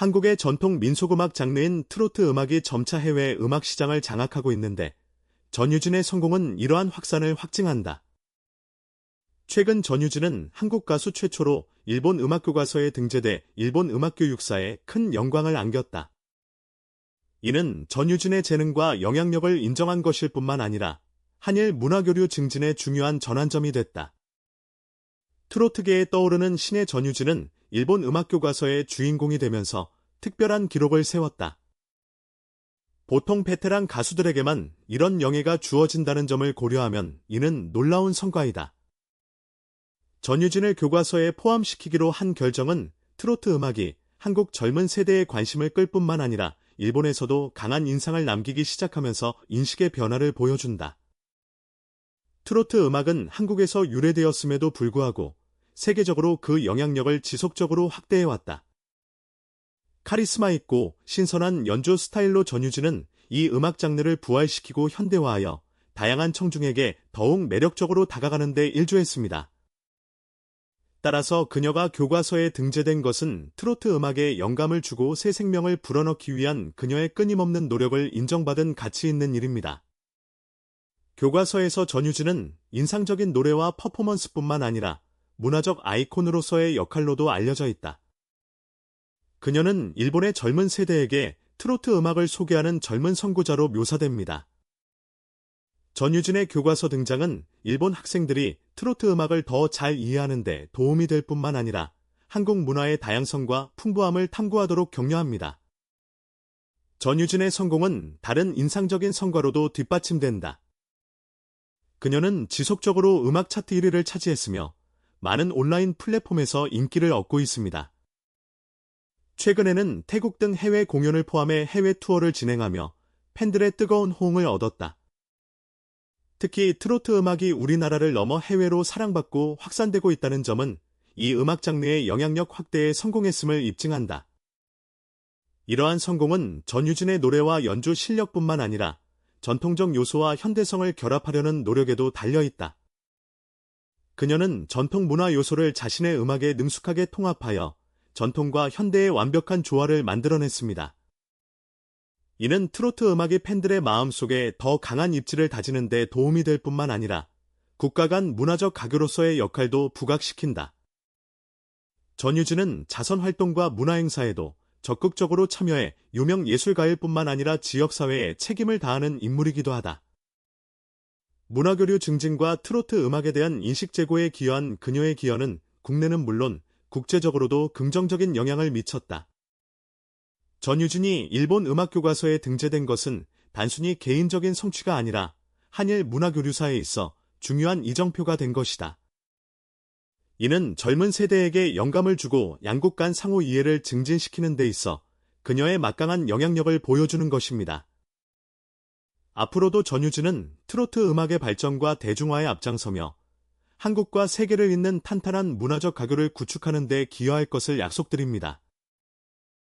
한국의 전통 민속음악 장르인 트로트 음악이 점차 해외 음악 시장을 장악하고 있는데 전유진의 성공은 이러한 확산을 확증한다. 최근 전유진은 한국 가수 최초로 일본 음악교과서에 등재돼 일본 음악교육사에 큰 영광을 안겼다. 이는 전유진의 재능과 영향력을 인정한 것일 뿐만 아니라 한일 문화교류 증진의 중요한 전환점이 됐다. 트로트계에 떠오르는 신의 전유진은 일본 음악 교과서의 주인공이 되면서 특별한 기록을 세웠다. 보통 베테랑 가수들에게만 이런 영예가 주어진다는 점을 고려하면 이는 놀라운 성과이다. 전유진을 교과서에 포함시키기로 한 결정은 트로트 음악이 한국 젊은 세대의 관심을 끌 뿐만 아니라 일본에서도 강한 인상을 남기기 시작하면서 인식의 변화를 보여준다. 트로트 음악은 한국에서 유래되었음에도 불구하고 세계적으로 그 영향력을 지속적으로 확대해왔다. 카리스마 있고 신선한 연주 스타일로 전유진은 이 음악 장르를 부활시키고 현대화하여 다양한 청중에게 더욱 매력적으로 다가가는 데 일조했습니다. 따라서 그녀가 교과서에 등재된 것은 트로트 음악에 영감을 주고 새 생명을 불어넣기 위한 그녀의 끊임없는 노력을 인정받은 가치 있는 일입니다. 교과서에서 전유진은 인상적인 노래와 퍼포먼스뿐만 아니라 문화적 아이콘으로서의 역할로도 알려져 있다. 그녀는 일본의 젊은 세대에게 트로트 음악을 소개하는 젊은 선구자로 묘사됩니다. 전유진의 교과서 등장은 일본 학생들이 트로트 음악을 더 잘 이해하는 데 도움이 될 뿐만 아니라 한국 문화의 다양성과 풍부함을 탐구하도록 격려합니다. 전유진의 성공은 다른 인상적인 성과로도 뒷받침된다. 그녀는 지속적으로 음악 차트 1위를 차지했으며 많은 온라인 플랫폼에서 인기를 얻고 있습니다. 최근에는 태국 등 해외 공연을 포함해 해외 투어를 진행하며 팬들의 뜨거운 호응을 얻었다. 특히 트로트 음악이 우리나라를 넘어 해외로 사랑받고 확산되고 있다는 점은 이 음악 장르의 영향력 확대에 성공했음을 입증한다. 이러한 성공은 전유진의 노래와 연주 실력뿐만 아니라 전통적 요소와 현대성을 결합하려는 노력에도 달려있다. 그녀는 전통 문화 요소를 자신의 음악에 능숙하게 통합하여 전통과 현대의 완벽한 조화를 만들어냈습니다. 이는 트로트 음악이 팬들의 마음속에 더 강한 입지를 다지는 데 도움이 될 뿐만 아니라 국가 간 문화적 가교로서의 역할도 부각시킨다. 전유진은 자선 활동과 문화 행사에도 적극적으로 참여해 유명 예술가일 뿐만 아니라 지역사회에 책임을 다하는 인물이기도 하다. 문화교류 증진과 트로트 음악에 대한 인식 제고에 기여한 그녀의 기여는 국내는 물론 국제적으로도 긍정적인 영향을 미쳤다. 전유진이 일본 음악교과서에 등재된 것은 단순히 개인적인 성취가 아니라 한일 문화교류사에 있어 중요한 이정표가 된 것이다. 이는 젊은 세대에게 영감을 주고 양국 간 상호 이해를 증진시키는 데 있어 그녀의 막강한 영향력을 보여주는 것입니다. 앞으로도 전유진은 트로트 음악의 발전과 대중화에 앞장서며 한국과 세계를 잇는 탄탄한 문화적 가교를 구축하는 데 기여할 것을 약속드립니다.